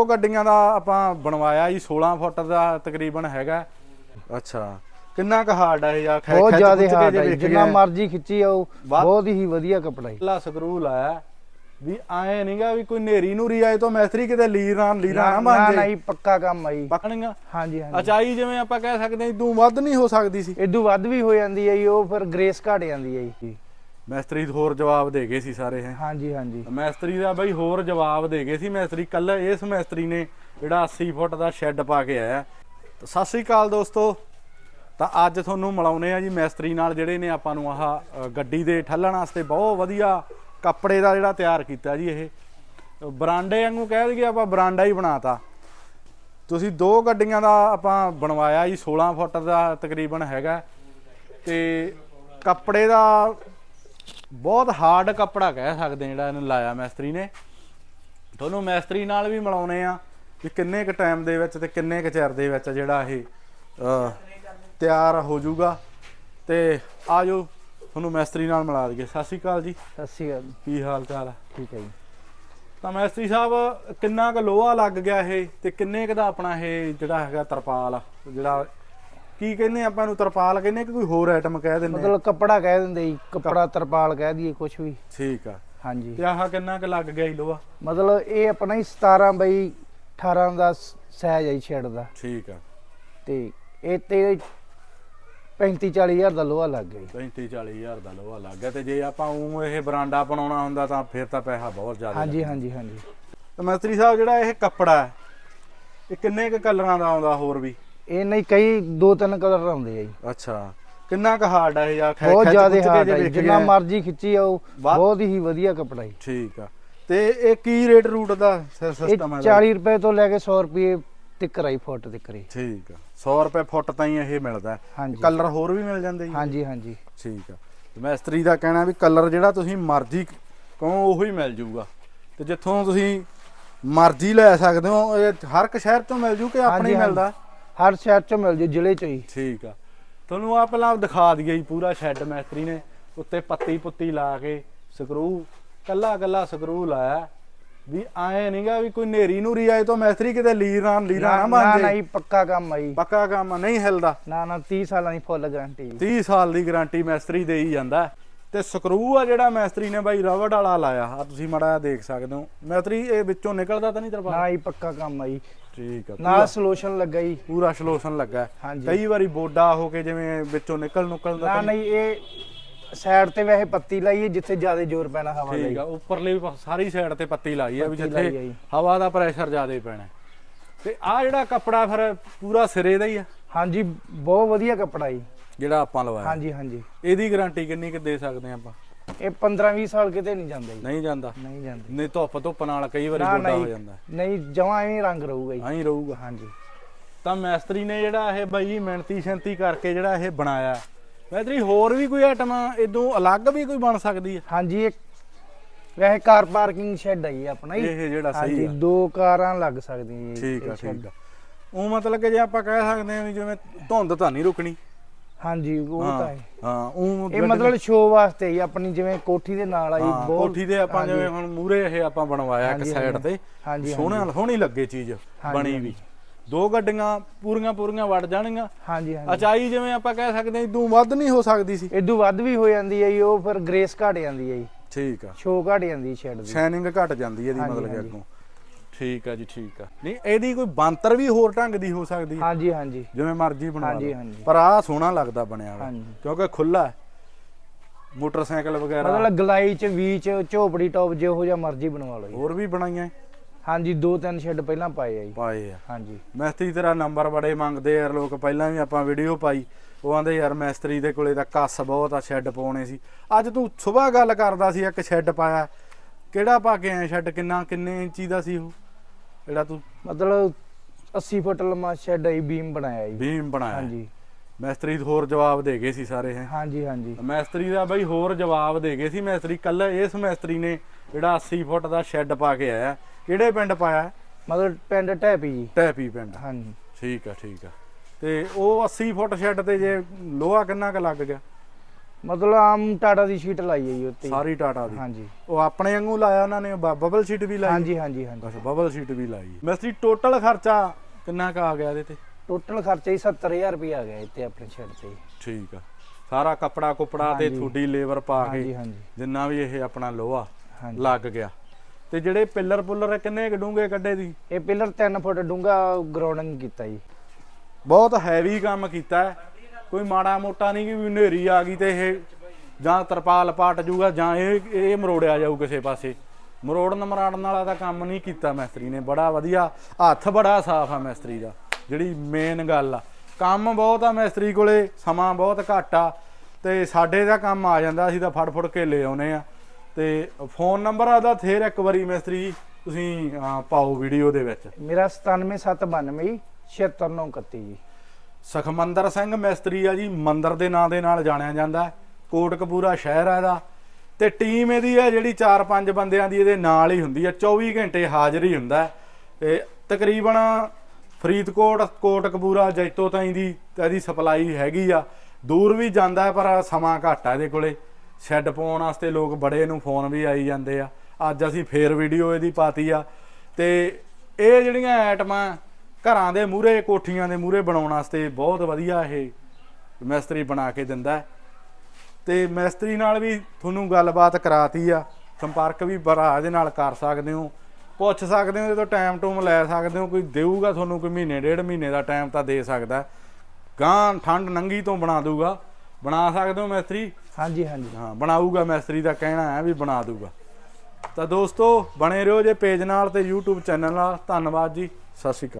ਉਹ ਗੱਡੀਆਂ ਦਾ ਆਪਾਂ ਬਣਵਾਇਆ ਜੀ 16 ਫੁੱਟ ਦਾ ਤਕਰੀਬਨ ਹੈਗਾ। ਅੱਛਾ। ਕਿੰਨਾ ਕੁ ਹਾਰਡ ਹੈ ਯਾਰ ਖੈ- ਬਹੁਤ ਜ਼ਿਆਦਾ ਹਾਰਡ ਜੇ ਹੈ ਜੀ, ਜਿੰਨਾ। ਮਰਜ਼ੀ ਖਿੱਚੀ ਆਓ ਬਹੁਤ ਹੀ ਵਧੀਆ ਕੱਪੜਾ ਹੈ ਪਹਿਲਾ ਸਕਰੂ ਲਾਇਆ ਵੀ ਆਏ ਨਹੀਂਗਾ ਵੀ ਕੋਈ ਨੇਰੀ ਨੂਰੀ ਆਏ ਤਾਂ ਮੈਸਤਰੀ ਕਿਤੇ ਲੀਰਾਂ ਲੀਰਾਂ ਨਾ ਬਣ ਜੀ। ਪੱਕਾ ਕੰਮ ਆਈ ਪਕਣੀਆਂ ਹਾਂਜੀ ਹਾਂਜੀ। ਅਚਾਈ ਜਿਵੇਂ ਆਪਾਂ ਕਹਿ ਸਕਦੇ ਹਾਂ ਇਦੋਂ ਵੱਧ ਨਹੀਂ ਹੋ ਸਕਦੀ ਸੀ। ਇਦੋਂ ਵੱਧ ਵੀ ਹੋ ਜਾਂਦੀ ਹੈ ਜੀ ਉਹ ਫਿਰ ਗ੍ਰੇਸ ਘਟ ਜਾਂਦੀ ਹੈ ਜੀ। ਮੈਸਤਰੀ ਹੋਰ ਜਵਾਬ ਦੇ ਗਏ ਸੀ ਸਾਰੇ ਹੈ। ਹਾਂਜੀ ਹਾਂਜੀ। ਮੈਸਤਰੀ ਦਾ ਬਈ ਹੋਰ ਜਵਾਬ ਦੇ ਗਏ ਸੀ ਮੈਸਤਰੀ। ਕੱਲ ਇਸ ਮੈਸਤਰੀ ਨੇ ਜਿਹੜਾ 80 ਫੁੱਟ ਦਾ ਸ਼ੈੱਡ ਪਾ ਕੇ ਆਇਆ। ਤਾਂ ਸਤਿ ਸ੍ਰੀ ਅਕਾਲ ਦੋਸਤੋ। ਤਾਂ ਅੱਜ ਤੁਹਾਨੂੰ ਮਿਲਾਉਨੇ ਆ ਜੀ ਮੈਸਤਰੀ ਨਾਲ ਜਿਹੜੇ ਨੇ ਆਪਾਂ ਨੂੰ ਆਹ ਗੱਡੀ ਦੇ ਠੱਲਣ ਵਾਸਤੇ ਬਹੁਤ ਵਧੀਆ ਕੱਪੜੇ ਦਾ ਜਿਹੜਾ ਤਿਆਰ ਕੀਤਾ ਜੀ ਇਹ। ਬਰਾਂਡੇ ਵਾਂਗੂ ਕਹਿ ਦਈਏ ਆਪਾਂ ਬਰਾਂਡਾ ਹੀ ਬਣਾਤਾ। ਤੁਸੀਂ ਦੋ ਗੱਡੀਆਂ ਦਾ ਆਪਾਂ ਬਣਵਾਇਆ ਜੀ 16 ਫੁੱਟ ਦਾ ਤਕਰੀਬਨ ਹੈਗਾ। ਤੇ ਕੱਪੜੇ ਦਾ ਬਹੁਤ ਹਾਰਡ ਕੱਪੜਾ ਕਹਿ ਸਕਦੇ ਹਾਂ ਜਿਹੜਾ ਇਹਨੂੰ ਲਾਇਆ ਮੈਸਤਰੀ ਨੇ। ਤੁਹਾਨੂੰ ਮੈਸਤਰੀ ਨਾਲ ਵੀ ਮਿਲਾਉਨੇ ਆ ਕਿ ਕਿੰਨੇ ਕ ਟਾਈਮ ਦੇ ਵਿੱਚ ਤੇ ਕਿੰਨੇ ਕ ਚਿਰ ਦੇ ਵਿੱਚ ਜਿਹੜਾ ਇਹ ਤਿਆਰ ਹੋ ਜਾਊਗਾ। ਤੇ ਆਜੋ ਤੁਹਾਨੂੰ ਮੈਸਤਰੀ ਨਾਲ ਮਿਲਾ ਦਈਏ। ਸਤਿ ਸ਼੍ਰੀ ਅਕਾਲ ਜੀ। ਸਤਿ ਸ਼੍ਰੀ ਅਕਾਲ ਕੀ ਹਾਲ ਚਾਲ ਆ? ਠੀਕ ਹੈ ਜੀ। ਤਾਂ ਮੈਸਤਰੀ ਸਾਹਿਬ ਕਿੰਨਾ ਕੁ ਲੋਹਾ ਲੱਗ ਗਿਆ ਇਹ ਤੇ ਕਿੰਨੇ ਕੁ ਦਾ ਆਪਣਾ ਇਹ ਜਿਹੜਾ ਹੈਗਾ ਤਰਪਾਲ ਜਿਹੜਾ ਕੀ ਕਹਿੰਦੇ ਆਪਾਂ ਨੂੰ ਤਰਪਾਲ ਕਹਿੰਦੇ ਕਿ ਕੋਈ ਹੋਰ ਆਈਟਮ ਕਹਿ ਦਿੰਦੇ? ਮਤਲਬ ਕੱਪੜਾ ਕਹਿ ਦਿੰਦੇ ਜੀ ਕੱਪੜਾ ਤਰਪਾਲ ਕਹਿ ਦਈਏ ਕੁਝ ਵੀ। ਠੀਕ ਆ। ਹਾਂਜੀ। ਤੇ ਆਹ ਕਿੰਨਾ ਕੁ ਲੱਗ ਗਿਆ ਜੀ ਲੋਹਾ? ਮਤਲਬ ਇਹ ਆਪਣਾ ਹੀ 17 ਬਈ 18 ਦਾ ਸਾਈਜ਼ ਹੈ ਛੇੜ ਦਾ। ਠੀਕ ਆ। ਤੇ ਇਹ ਤੇ 35 40 ਹਜ਼ਾਰ ਦਾ ਲੋਹਾ ਲੱਗ ਗਿਆ ਜੀ। 35 40 ਹਜ਼ਾਰ ਦਾ ਲੋਹਾ ਲੱਗ ਗਿਆ ਤੇ ਜੇ ਆਪਾਂ ਉਹ ਇਹ ਬਰਾਂਡਾ ਬਣਾਉਣਾ ਹੁੰਦਾ ਤਾਂ ਫਿਰ ਤਾਂ ਪੈਸਾ ਬਹੁਤ ਜ਼ਿਆਦਾ ਹਾਂਜੀ ਹਾਂਜੀ ਹਾਂਜੀ। ਤੇ ਮਿਸਤਰੀ ਸਾਹਿਬ ਜਿਹੜਾ ਇਹ ਕੱਪੜਾ ਹੈ ਇਹ ਕਿੰਨੇ ਕੁ ਕਲਰਾਂ ਦਾ ਆਉਂਦਾ ਹੋਰ ਵੀ? ਇਹ ਨਹੀਂ ਕਈ ਦੋ ਤਿੰਨ ਕਲਰ ਆਉਂਦੇ ਆ ਜੀ। ਅੱਛਾ। ਕਿੰਨਾ ਕੁ ਹਾਰਡ ਹੈ ਇਹ ਖੈ- ਬਹੁਤ ਜ਼ਿਆਦਾ ਹਾਰਡ ਹੈ ਜਿੰਨਾ। ਮਰਜ਼ੀ ਖਿੱਚੀ ਆਓ ਬਹੁਤ ਹੀ ਵਧੀਆ ਕੱਪੜਾ ਜੀ। ਠੀਕ ਆ। ਤੇ ਇਹ ਕੀ ਰੇਟ ਰੂਟ ਦਾ ਸਿਸਟਮ ਹੈ 40 ਰੁਪਏ ਤੋਂ ਲੈ ਕੇ 100 ਰੁਪਏ ਤੱਕ ਆਈ ਫੁੱਟ ਤੱਕ ਹੀ ਠੀਕ ਆ। 100 ਰੁਪਏ ਫੁੱਟ ਤਾਂ ਹੀ ਇਹ ਮਿਲਦਾ। ਕਲਰ ਹੋਰ ਵੀ ਮਿਲ ਜਾਂਦੇ ਜੀ? ਹਾਂਜੀ ਹਾਂਜੀ। ਠੀਕ ਆ। ਤੇ ਮਿਸਤਰੀ ਦਾ ਕਹਿਣਾ ਵੀ ਕਲਰ ਜਿਹੜਾ ਤੁਸੀਂ ਮਰਜ਼ੀ ਕਹੋ ਉਹੀ ਹੀ ਮਿਲ ਜਾਊਗਾ ਤੇ ਜਿੱਥੋਂ ਤੁਸੀਂ ਮਰਜ਼ੀ ਲੈ ਸਕਦੇ ਹੋ ਇਹ ਹਰ ਇੱਕ ਸ਼ਹਿਰ ਤੋਂ ਮਿਲ ਜੂ ਕਿ ਆਪਣੇ ਹੀ ਮਿਲਦਾ? ਹਰ ਸ਼ਹਿਰ ਚੋਂ ਮਿਲ ਜੂ ਜ਼ਿਲ੍ਹੇ ਚੋਂ ਹੀ। ਠੀਕ ਆ। ਤੁਹਾਨੂੰ ਆ ਪਹਿਲਾਂ ਦਿਖਾ ਦਈਏ ਜੀ ਪੂਰਾ ਸ਼ੈੱਡ ਮਿਸਤਰੀ ਨੇ ਉੱਤੇ ਪੱਤੀ ਪੁੱਤੀ ਲਾ ਕੇ ਸਕਰੂ ਕੱਲਾ ਕੱਲਾ ਸਕਰੂ ਲਾਇਆ। ਵੀ ਆਏ ਨਹੀਂਗਾ ਵੀ ਕੋਈ ਨੇਰੀ ਨੂਰੀ ਆਏ ਤਾਂ ਮਿਸਤਰੀ ਕਿਤੇ ਲੀਰਾਂ ਲੀਰਾਂ ਨਾ ਨਾ ਬਣ ਨਾ ਜਾਏ ਜੀ ਪੱਕਾ ਕੰਮ ਆਈ ਪੱਕਾ ਕੰਮ ਆ, ਨਹੀਂ ਹਿਲਦਾ। ਨਾ ਨਾ 30 ਸਾਲਾਂ ਦੀ ਫੁੱਲ ਗਾਰੰਟੀ 30 ਸਾਲ ਦੀ ਗਾਰੰਟੀ ਮਿਸਤਰੀ ਦੇ ਹੀ ਜਾਂਦਾ। ਤੇ ਸਕਰੂ ਆ ਜਿਹੜਾ ਮਿਸਤਰੀ ਨੇ ਬਾਈ ਰਬੜ ਵਾਲਾ ਲਾਇਆ। ਆ ਤੁਸੀਂ ਮੜਾ ਦੇਖ ਸਕਦੇ ਹੋ। ਮਿਸਤਰੀ ਇਹ ਵਿੱਚੋਂ ਨਿਕਲਦਾ ਤਾਂ ਨਹੀਂ ਤਰਪਾ ਨਾ ਹੀ ਪੱਕਾ ਕੰਮ ਆਈ ਠੀਕ ਆ ਨਾਲ ਸੋਲੂਸ਼ਨ ਲੱਗਾ ਜੀ। ਪੂਰਾ ਸਲੋਸ਼ਨ ਲੱਗਾ। ਹੈ। ਕਈ ਵਾਰੀ ਬੋਡਾ ਹੋ ਕੇ ਜਿਵੇਂ ਵਿੱਚੋਂ ਨਿਕਲ ਨੁਕਲ ਦਾ ਨਾ ਨਹੀਂ ਇਹ ਸਾਈਡ ਤੇ ਵੈਸੇ ਪੱਤੀ ਲਾਈ ਹੈ ਜਿੱਥੇ ਜ਼ਿਆਦਾ ਜ਼ੋਰ ਪੈਣਾ ਹਵਾ ਠੀਕ ਲਈ ਆ ਉੱਪਰਲੇ ਵੀ ਸਾਰੀ ਸਾਈਡ ਤੇ ਪੱਤੀ ਲਾਈ ਆ ਵੀ ਆ ਜਿੱਥੇ ਜੀ। ਹਵਾ ਦਾ ਪ੍ਰੈਸ਼ਰ ਜ਼ਿਆਦਾ ਪੈਣਾ। ਹੈ। ਤੇ ਆ ਜਿਹੜਾ ਕੱਪੜਾ ਫਿਰ ਪੂਰਾ ਸਿਰੇ ਦਾ ਹੀ ਆ? ਹਾਂਜੀ ਬਹੁਤ ਵਧੀਆ ਕੱਪੜਾ ਜੀ। ਜਿਹੜਾ ਆਪਾਂ ਲਵਾਇਆ। ਹਾਂਜੀ ਹਾਂਜੀ। ਇਹਦੀ ਗਾਰੰਟੀ ਕਿੰਨੀ ਕੁ ਦੇ ਸਕਦੇ ਆਪਾਂ? ਇਹ 15 20 ਸਾਲ ਕਿਤੇ ਨਹੀਂ ਜਾਂਦਾ ਜੀ। ਨਹੀਂ ਜਾਂਦਾ? ਨਹੀਂ ਜਾਂਦੇ। ਨਹੀਂ ਧੁੱਪ ਧੁੱਪ ਨਾਲ ਕਈ ਵਾਰੀ ਬੋਡਾ ਹੋ ਜਾਂਦਾ। ਨਹੀਂ ਜਮਾ ਐਵੇਂ ਰੰਗ ਰਹੂਗਾ ਜੀ। ਐਂ ਰਹੂਗਾ। ਹਾਂਜੀ। ਤਾਂ ਮੈਸਤਰੀ ਨੇ ਜਿਹੜਾ ਇਹ ਬਾਈ ਮਿਹਨਤੀ ਸ਼ੰਤੀ ਕਰਕੇ ਜਿਹੜਾ ਇਹ ਬਣਾਇਆ। ਮੈਸਤਰੀ ਹੋਰ ਵੀ ਕੋਈ ਆਈਟਮ ਇਦੋਂ ਅਲੱਗ ਵੀ ਕੋਈ ਬਣ ਸਕਦੀ ਹੈ? ਹਾਂਜੀ ਇੱਕ ਵੈਸੇ ਕਾਰ ਪਾਰਕਿੰਗ ਸ਼ੈੱਡ ਹੈ ਆਪਣਾ ਜੀ। ਇਹ ਜਿਹੜਾ ਸਹੀ ਹਾਂਜੀ ਆ। ਦੋ ਕਾਰਾਂ ਲੱਗ ਸਕਦੀਆਂ ਜੀ। ਠੀਕ ਆ। ਠੀਕ ਆ। ਉਹ ਮਤਲਬ ਕਿ ਜੇ ਆਪਾਂ ਕਹਿ ਸਕਦੇ ਹਾਂ ਵੀ ਜਿਵੇਂ ਧੁੰਦ ਤਾਂ ਨਹੀਂ ਰੁਕਣੀ। ਹਾਂਜੀ ਉਹ ਤਾਂ ਹੈ। ਹਾਂ ਉਹ ਇਹ ਮਤਲਬ ਸ਼ੋਅ ਵਾਸਤੇ ਹੀ ਆਪਣੀ ਜਿਵੇਂ ਕੋਠੀ ਦੇ ਨਾਲ ਆਈ ਹਾਂ, ਬਹੁਤ ਕੋਠੀ ਦੇ ਆਪਾਂ ਜਿਵੇਂ ਹੁਣ ਮੂਰੇ ਇਹ ਆਪਾਂ ਬਣਵਾਇਆ ਇੱਕ ਹਾਂਜੀ, ਸਾਈਡ ਹਾਂਜੀ। ਤੇ। ਹਾਂਜੀ ਸੋਹਣਾ ਸੋਹਣੀ ਲੱਗੇ ਚੀਜ਼ ਬਣੀ ਵੀ। ਦੋ ਗੱਡੀਆਂ ਪੂਰੀਆਂ ਪੂਰੀਆਂ ਵੜ ਜਾਣਗੀਆਂ। ਹਾਂਜੀ ਹਾਂਜੀ। ਅਚਾਈ ਜਿਵੇਂ ਆਪਾਂ ਕਹਿ ਸਕਦੇ ਹਾਂ ਇਦੋਂ ਵੱਧ ਨਹੀਂ ਹੋ ਸਕਦੀ ਸੀ। ਇਦੋਂ ਵੱਧ ਵੀ ਹੋ ਜਾਂਦੀ ਹੈ ਜੀ ਉਹ ਫਿਰ ਗ੍ਰੇਸ ਘਟ ਜਾਂਦੀ ਹੈ ਜੀ। ਠੀਕ ਆ। ਸ਼ੋਅ ਘਟ ਜਾਂਦੀ ਸ਼ੈੱਡ ਦੀ। ਸ਼ਾਈਨਿੰਗ ਘਟ ਜਾਂਦੀ ਹੈ ਇਹਦੀ ਹਾਂਜੀ, ਮਤਲਬ ਕਿ ਹਾਂਜੀ। ਅੱਗੋਂ। ਠੀਕ ਆ ਜੀ ਠੀਕ ਆ। ਨਹੀਂ ਇਹਦੀ ਕੋਈ ਬੰਤਰ ਵੀ ਹੋਰ ਢੰਗ ਦੀ ਹੋ ਸਕਦੀ ਹੈ ਹਾਂਜੀ ਹਾਂਜੀ। ਜਿਵੇਂ ਮਰਜ਼ੀ ਬਣਾ ਹਾਂਜੀ, ਲਓ। ਹਾਂਜੀ। ਪਰ ਆਹ ਸੋਹਣਾ ਲੱਗਦਾ ਬਣਿਆ ਹੋਇਆ ਹਾਂਜੀ। ਕਿਉਂਕਿ ਖੁੱਲਾ ਹੈ। ਮੋਟਰਸਾਈਕਲ ਵਗੈਰਾ। ਮਤਲਬ ਗਲਾਈ ਚ ਵੀ ਚ ਝੋਪੜੀ ਟੌਪ ਜਿਹੋ ਜਿਹਾ ਮਰਜ਼ੀ ਬਣਵਾ ਲਓ ਜੀ। ਹੋਰ ਵੀ ਬਣਾਈਆਂ ਹਾਂਜੀ ਦੋ ਤਿੰਨ ਸ਼ੈੱਡ ਪਹਿਲਾਂ ਪਾਏ ਆ ਜੀ। ਪਾਏ ਆ। ਹਾਂਜੀ। ਮੈਸਤਰੀ ਤੇਰਾ ਨੰਬਰ ਬੜੇ ਮੰਗਦੇ ਯਾਰ ਲੋਕ। ਪਹਿਲਾਂ ਵੀ ਆਪਾਂ ਵੀਡੀਓ ਪਾਈ। ਉਹ ਆਂਦੇ ਯਾਰ ਮੈਸਤਰੀ ਦੇ ਕੋਲੇ ਤਾਂ ਕੱਸ ਬਹੁਤ ਆ ਸ਼ੈੱਡ ਪਾਉਣੇ ਸੀ। ਅੱਜ ਤੂੰ ਸਵੇਰ ਗੱਲ ਕਰਦਾ ਸੀ ਇੱਕ ਸ਼ੈੱਡ ਪਾਇਆ। ਕਿਹੜਾ ਪਾ ਕੇ ਆਇਆ ਸ਼ੈੱਡ? ਕਿੰਨਾ ਕਿੰਨੇ ਇੰਚੀ ਦਾ ਸੀ ਉਹ? ਜਿਹੜਾ ਤੂੰ ਮਤਲਬ 80 ਫੁੱਟ ਲੰਮਾ ਸ਼ੈੱਡ ਹੈ ਬੀਮ ਬਣਾਇਆ ਜੀ। ਬੀਮ ਬਣਾਇਆ। ਹਾਂਜੀ। ਮੈਸਤਰੀ ਹੋਰ ਜਵਾਬ ਦੇ ਗਏ ਸੀ ਸਾਰੇ ਹੈ। ਹਾਂਜੀ ਹਾਂਜੀ। ਮੈਸਤਰੀ ਦਾ ਬਈ ਹੋਰ ਜਵਾਬ ਦੇ ਗਏ ਸੀ। ਮੈਸਤਰੀ ਕੱਲ ਇਸ ਮੈਸਤਰੀ ਨੇ ਜਿਹੜਾ 80 ਫੁੱਟ ਦਾ ਸ਼ੈੱਡ ਪਾ ਕੇ ਆਇਆ। ਕਿਹੜੇ ਪਿੰਡ ਪਾਇਆ? ਮਤਲਬ ਪਿੰਡ ਟੈਪੀ ਜੀ। ਟੈਪੀ ਪਿੰਡ। ਹਾਂਜੀ। ਠੀਕ ਆ ਠੀਕ ਆ। ਤੇ ਉਹ 80 ਫੁੱਟ ਸ਼ੈੱਡ ਤੇ ਜੇ ਲੋਹਾ ਕਿੰਨਾ ਕੁ ਲੱਗ ਗਿਆ? ਮਤਲਬ ਆਮ ਟਾਟਾ ਦੀ ਸ਼ੀਟ ਲਾਈ ਹੈ ਜੀ ਉੱਤੇ ਹੀ। ਸਾਰੀ ਟਾਟਾ ਦੀ। ਹਾਂਜੀ। ਉਹ ਆਪਣੇ ਵਾਂਗੂ ਲਾਇਆ ਉਹਨਾਂ ਨੇ ਬ- ਬਬਲ ਸ਼ੀਟ ਵੀ ਲਾਈ। ਹਾਂਜੀ ਹਾਂਜੀ ਹਾਂਜੀ। ਬਸ ਬਬਲ ਸ਼ੀਟ ਵੀ ਲਾਈ। ਮਿਸਤਰੀ ਟੋਟਲ ਖਰਚਾ ਕਿੰਨਾ ਕੁ ਆ ਗਿਆ ਇਹਦੇ ਤੇ? ਟੋਟਲ ਖਰਚਾ ਹੀ 70000 ਰੁਪਏ ਆ ਗਿਆ ਇੱਥੇ ਆਪਣੇ ਸ਼ੈਡ ਤੇ। ਠੀਕ ਆ। ਸਾਰਾ ਕੱਪੜਾ ਕੁਪੜਾ ਤੇ ਹਾਂਜੀ। ਲੇਬਰ ਪਾ ਹਾਂਜੀ ਕੇ ਹਾਂਜੀ ਜਿੰਨਾ ਵੀ ਇਹ ਆਪਣਾ ਲੋਹਾ ਹਾਂਜੀ। ਲੱਗ ਗਿਆ। ਤੇ ਜਿਹੜੇ ਪਿੱਲਰ ਪੁੱਲਰ ਕਿੰਨੇ ਡੂੰਗੇ ਕੱਢੇ ਦੀ ਇਹ ਪਿਲਰ 3 ਫੁੱਟ ਡੂੰਘਾ ਗਰਾਊਂਡਿੰਗ ਕੀਤਾ ਜੀ। ਬਹੁਤ ਹੈਵੀ ਕੰਮ ਕੀਤਾ। ਹੈ ਕੋਈ ਮਾੜਾ ਮੋਟਾ ਨਹੀਂ ਕਿ ਵੀ ਹਨੇਰੀ ਆ ਗਈ ਤੇ ਇਹ ਜਾਂ ਤਰਪਾਲ ਪਾਟ ਜੂਗਾ ਜਾਂ ਇਹ ਇਹ ਮਰੋੜਿਆ ਜਾਊ ਕਿਸੇ ਪਾਸੇ। ਮਰੋੜਨ ਮਰਾੜਨ ਵਾਲਾ ਤਾਂ ਕੰਮ ਨਹੀਂ ਕੀਤਾ ਮਿਸਤਰੀ ਨੇ। ਬੜਾ ਵਧੀਆ, ਹੱਥ ਬੜਾ ਸਾਫ਼ ਆ ਮਿਸਤਰੀ ਦਾ, ਜਿਹੜੀ ਮੇਨ ਗੱਲ ਆ। ਕੰਮ ਬਹੁਤ ਆ ਮਿਸਤਰੀ ਕੋਲੇ, ਸਮਾਂ ਬਹੁਤ ਘੱਟ ਆ ਤੇ ਸਾਡੇ ਦਾ ਕੰਮ ਆ ਜਾਂਦਾ, ਅਸੀਂ ਤਾਂ ਫੜ ਫੜ ਕੇ ਲੈ ਆਉਨੇ ਆ। ਤੇ ਫੋਨ ਨੰਬਰ ਆਦਾ ਫੇਰ ਇੱਕ ਵਾਰੀ ਮਿਸਤਰੀ ਤੁਸੀਂ ਪਾਓ ਵੀਡੀਓ ਦੇ ਵਿੱਚ। ਮੇਰਾ 97792 ਜੀ 76931 ਜੀ। ਸਖਮੰਦਰ ਸਿੰਘ ਮਿਸਤਰੀ ਆ ਜੀ, ਮੰਦਰ ਦੇ ਨਾਂ ਦੇ ਨਾਲ ਜਾਣਿਆ ਜਾਂਦਾ ਹੈ। ਕੋਟਕਪੂਰਾ ਸ਼ਹਿਰ ਆ ਇਹਦਾ। ਤੇ ਟੀਮ ਇਹਦੀ ਹੈ ਜਿਹੜੀ 4-5 ਬੰਦਿਆਂ ਦੀ ਇਹਦੇ ਨਾਲ ਹੀ ਹੁੰਦੀ ਆ। 24 ਘੰਟੇ ਹਾਜ਼ਰ ਹੀ ਹੁੰਦਾ ਹੈ। ਤੇ ਤਕਰੀਬਨ ਫਰੀਦਕੋਟ, ਕੋਟਕਪੂਰਾ, ਜੈਤੋ ਤਾਈਂ ਦੀ ਤਾਂ ਇਹਦੀ ਸਪਲਾਈ ਹੈਗੀ ਆ। ਦੂਰ ਵੀ ਜਾਂਦਾ ਪਰ ਸਮਾਂ ਘੱਟ ਆ ਇਹਦੇ ਕੋਲੇ। ਸ਼ੈੱਡ ਪਾਉਣ ਵਾਸਤੇ ਲੋਕ ਬੜੇ ਨੂੰ ਫੋਨ ਵੀ ਆਈ ਜਾਂਦੇ ਆ। ਅੱਜ ਅਸੀਂ ਫੇਰ ਵੀਡੀਓ ਇਹਦੀ ਪਾਤੀ ਆ। ਤੇ ਇਹ ਜਿਹੜੀਆਂ ਐਟਮਾਂ ਘਰਾਂ ਦੇ ਮੂਹਰੇ ਕੋਠੀਆਂ ਦੇ ਮੂਹਰੇ ਬਣਾਉਣ ਵਾਸਤੇ ਬਹੁਤ ਵਧੀਆ ਇਹ ਮਿਸਤਰੀ ਬਣਾ ਕੇ ਦਿੰਦਾ ਤੇ ਮਿਸਤਰੀ ਨਾਲ ਵੀ ਤੁਹਾਨੂੰ ਗੱਲਬਾਤ ਕਰਾਤੀ ਆ। ਸੰਪਰਕ ਵੀ ਦੇ ਨਾਲ ਕਰ ਸਕਦੇ ਹੋ। ਪੁੱਛ ਸਕਦੇ ਹੋ ਜਦੋਂ ਟਾਈਮ ਟੂਮ ਲੈ ਸਕਦੇ ਹੋ ਕੋਈ ਦੇਊਗਾ ਤੁਹਾਨੂੰ ਕੋਈ ਮਹੀਨੇ ਡੇਢ ਮਹੀਨੇ ਦਾ ਟਾਈਮ ਤਾਂ ਦੇ ਸਕਦਾ। ਗਾਂ ਠੰਡ ਨੰਗੀ ਤੋਂ ਬਣਾ ਦੂਗਾ ਬਣਾ ਸਕਦੇ ਹੋ ਮਿਸਤਰੀ? ਹਾਂਜੀ ਹਾਂਜੀ। ਹਾਂ ਬਣਾਊਗਾ ਮਿਸਤਰੀ ਦਾ ਕਹਿਣਾ ਹੈ ਵੀ ਬਣਾ ਦੂਗਾ ਤਾਂ ਦੋਸਤੋ ਬਣੇ ਰਹੋ ਜੇ ਪੇਜ ਨਾਲ ਤੇ YouTube ਚੈਨਲ ਨਾਲ। ਧੰਨਵਾਦ ਜੀ। ਸਤਿ ਸ਼੍ਰੀ ਅਕਾਲ।